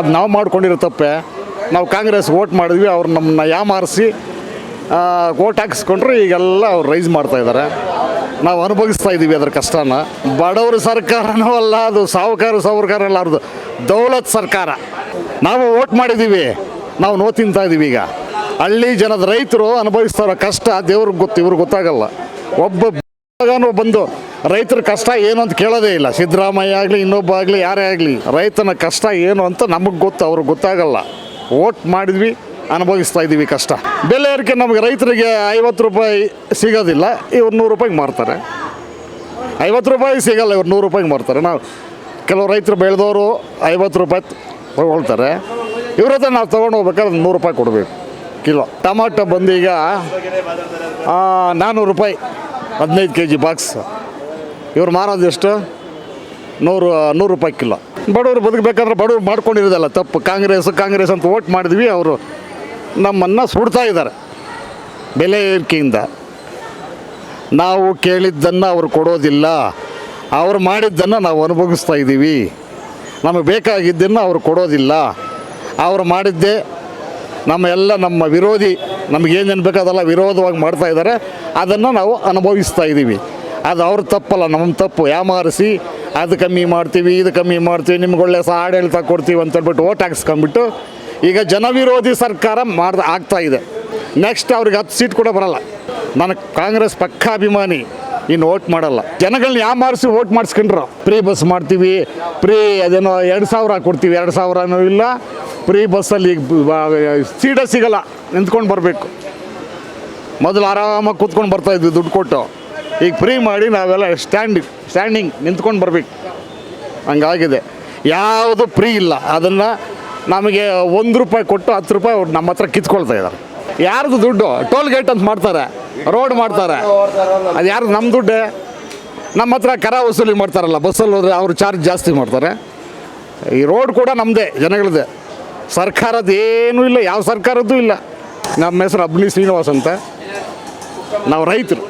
ಅದು ನಾವು ಮಾಡ್ಕೊಂಡಿರೋ ತಪ್ಪೆ. ನಾವು ಕಾಂಗ್ರೆಸ್ ವೋಟ್ ಮಾಡಿದ್ವಿ, ಅವ್ರು ನಮ್ಮನ್ನ ಯಾಮಾರಿಸಿ ಓಟ್ ಹಾಕಿಸ್ಕೊಂಡ್ರು ಈಗೆಲ್ಲ ಅವ್ರು ರೈಸ್ ಮಾಡ್ತಾ ಇದ್ದಾರೆ. ನಾವು ಅನುಭವಿಸ್ತಾ ಇದ್ದೀವಿ ಅದರ ಕಷ್ಟನ. ಬಡವರು ಸರ್ಕಾರನೂ ಅಲ್ಲ, ಅದು ಸಾವುಕಾರ ಸಾಹುಕಾರ ಅಲ್ಲ, ಅವ್ರದ್ದು ದೌಲತ್ ಸರ್ಕಾರ. ನಾವು ವೋಟ್ ಮಾಡಿದ್ದೀವಿ, ನಾವು ನೋ ತಿಂತಾ ಇದ್ದೀವಿ ಈಗ. ಹಳ್ಳಿ ಜನದ ರೈತರು ಅನುಭವಿಸ್ತಾರ ಕಷ್ಟ, ದೇವ್ರಿಗೆ ಗೊತ್ತು, ಇವ್ರಿಗೆ ಗೊತ್ತಾಗಲ್ಲ. ಒಬ್ಬ ಬಂದು ರೈತರ ಕಷ್ಟ ಏನು ಅಂತ ಕೇಳೋದೇ ಇಲ್ಲ. ಸಿದ್ದರಾಮಯ್ಯ ಆಗಲಿ, ಇನ್ನೊಬ್ಬ ಆಗಲಿ, ಯಾರೇ ಆಗಲಿ, ರೈತನ ಕಷ್ಟ ಏನು ಅಂತ ನಮಗೆ ಗೊತ್ತು, ಅವ್ರಿಗೆ ಗೊತ್ತಾಗಲ್ಲ. ಓಟ್ ಮಾಡಿದ್ವಿ, ಅನುಭವಿಸ್ತಾ ಇದ್ದೀವಿ ಕಷ್ಟ. ಬೆಲೆ ಏರಿಕೆ ನಮಗೆ ರೈತರಿಗೆ ಐವತ್ತು ರೂಪಾಯಿ ಸಿಗೋದಿಲ್ಲ, ಇವ್ರು ನೂರು ರೂಪಾಯಿಗೆ ಮಾರ್ತಾರೆ. ಐವತ್ತು ರೂಪಾಯಿ ಸಿಗಲ್ಲ, ಇವ್ರು ನೂರು ರೂಪಾಯಿಗೆ ಮಾರ್ತಾರೆ. ನಾವು ಕೆಲವು ರೈತರು ಬೆಳೆದವರು ಐವತ್ತು ರೂಪಾಯಿ ತೊಗೊಳ್ತಾರೆ. ಇವ್ರ ಹತ್ರ ನಾವು ತೊಗೊಂಡು ಹೋಗ್ಬೇಕಾದ್ರೆ ನೂರು ರೂಪಾಯಿ ಕೊಡಬೇಕು, ಕಿಲೋ. ಟಮಾಟೊ ಬಂದೀಗ ನಾನ್ನೂರು ರೂಪಾಯಿ, ಹದಿನೈದು ಕೆ ಜಿ ಬಾಕ್ಸ್ ಇವ್ರು ಮಾರೋದು ಎಷ್ಟು? ನೂರು ನೂರು ರೂಪಾಯಿ ಕಿಲೋ. ಬಡವರು ಬದುಕಬೇಕಂದ್ರೆ ಬಡವ್ರು ಮಾಡ್ಕೊಂಡಿರೋದಲ್ಲ ತಪ್ಪು. ಕಾಂಗ್ರೆಸ್ ಕಾಂಗ್ರೆಸ್ ಅಂತ ವೋಟ್ ಮಾಡಿದ್ವಿ, ಅವರು ನಮ್ಮನ್ನು ಸುಡ್ತಾ ಇದ್ದಾರೆ. ಬೆಲೆ ಏರಿಕೆಯಿಂದ. ನಾವು ಕೇಳಿದ್ದನ್ನು ಅವರು ಕೊಡೋದಿಲ್ಲ. ಅವರು ಮಾಡಿದ್ದನ್ನು ನಾವು ಅನುಭವಿಸ್ತಾ ಇದ್ದೀವಿ. ನಮಗೆ ಬೇಕಾಗಿದ್ದನ್ನು ಅವರು ಕೊಡೋದಿಲ್ಲ. ಅವರು ಮಾಡಿದ್ದೇ ನಮ್ಮ ಎಲ್ಲ ನಮ್ಮ ವಿರೋಧಿ ನಮಗೇನೇನು ಬೇಕಾದಲ್ಲ ವಿರೋಧವಾಗಿ ಮಾಡ್ತಾ ಇದ್ದಾರೆ. ಅದನ್ನು ನಾವು ಅನುಭವಿಸ್ತಾ ಇದ್ದೀವಿ. ಅದು ಅವ್ರ ತಪ್ಪಲ್ಲ, ನಮ್ಮ ತಪ್ಪು. ಯಾಮಾರಿಸಿ ಅದು ಕಮ್ಮಿ ಮಾಡ್ತೀವಿ, ಇದು ಕಮ್ಮಿ ಮಾಡ್ತೀವಿ, ನಿಮ್ಗೆ ಒಳ್ಳೆ ಸಹ ಆಡಳಿತ ಕೊಡ್ತೀವಿ ಅಂತ ಹೇಳ್ಬಿಟ್ಟು ಓಟ್ ಹಾಕ್ಸ್ಕೊಂಡ್ಬಿಟ್ಟು ಈಗ ಜನವಿರೋಧಿ ಸರ್ಕಾರ ಮಾಡ್ದ ಆಗ್ತಾ ಇದೆ. ನೆಕ್ಸ್ಟ್ ಅವ್ರಿಗೆ ಹತ್ತು ಸೀಟ್ ಕೂಡ ಬರಲ್ಲ. ನನಗೆ ಕಾಂಗ್ರೆಸ್ ಪಕ್ಕ ಅಭಿಮಾನಿ ಇನ್ನು ಓಟ್ ಮಾಡಲ್ಲ. ಜನಗಳನ್ನ ಯಾವ ಮಾರಿಸಿ ಓಟ್ ಮಾಡಿಸ್ಕೊಂಡ್ರು? ಫ್ರೀ ಬಸ್ ಮಾಡ್ತೀವಿ ಫ್ರೀ ಅದೇನೋ ಎರಡು ಸಾವಿರ ಕೊಡ್ತೀವಿ, ಎರಡು ಸಾವಿರನೂ ಇಲ್ಲ. ಫ್ರೀ ಬಸ್ಸಲ್ಲಿ ಸೀಟೇ ಸಿಗಲ್ಲ, ನಿಂತ್ಕೊಂಡು ಬರಬೇಕು. ಮೊದಲು ಆರಾಮಾಗಿ ಕೂತ್ಕೊಂಡು ಬರ್ತಾಯಿದ್ವಿ ದುಡ್ಡು ಕೊಟ್ಟು. ಈಗ ಫ್ರೀ ಮಾಡಿ ನಾವೆಲ್ಲ ಸ್ಟ್ಯಾಂಡ್ ಸ್ಟ್ಯಾಂಡಿಂಗ್ ನಿಂತ್ಕೊಂಡು ಬರಬೇಕು. ಹಂಗಾಗಿದೆ. ಯಾವುದು ಫ್ರೀ ಇಲ್ಲ. ಅದನ್ನು ನಮಗೆ ಒಂದು ರೂಪಾಯಿ ಕೊಟ್ಟು ಹತ್ತು ರೂಪಾಯಿ ಅವ್ರು ನಮ್ಮ ಹತ್ರ ಕಿತ್ಕೊಳ್ತಾ ಇದ್ದಾರೆ. ಯಾರ್ದು ದುಡ್ಡು? ಟೋಲ್ ಗೇಟ್ ಅಂತ ಮಾಡ್ತಾರೆ. ರೋಡ್ ಮಾಡ್ತಾರೆ. ಅದು ಯಾರು ನಮ್ಮ ದುಡ್ಡೆ. ನಮ್ಮ ಹತ್ರ ಕರ ವಸೂಲಿ ಮಾಡ್ತಾರಲ್ಲ, ಬಸ್ಸಲ್ಲಿ ಹೋದರೆ ಅವರು ಚಾರ್ಜ್ ಜಾಸ್ತಿ ಮಾಡ್ತಾರೆ. ಈ ರೋಡ್ ಕೂಡ ನಮ್ಮದೇ ಜನಗಳದ್ದೇ ಸರ್ಕಾರದ್ದು ಏನೂ ಇಲ್ಲ, ಯಾವ ಸರ್ಕಾರದ್ದು ಇಲ್ಲ. ನಮ್ಮ ಹೆಸರು ಅಬ್ನಿ ಶ್ರೀನಿವಾಸ್ ಅಂತ. ನಾವು ರೈತರು.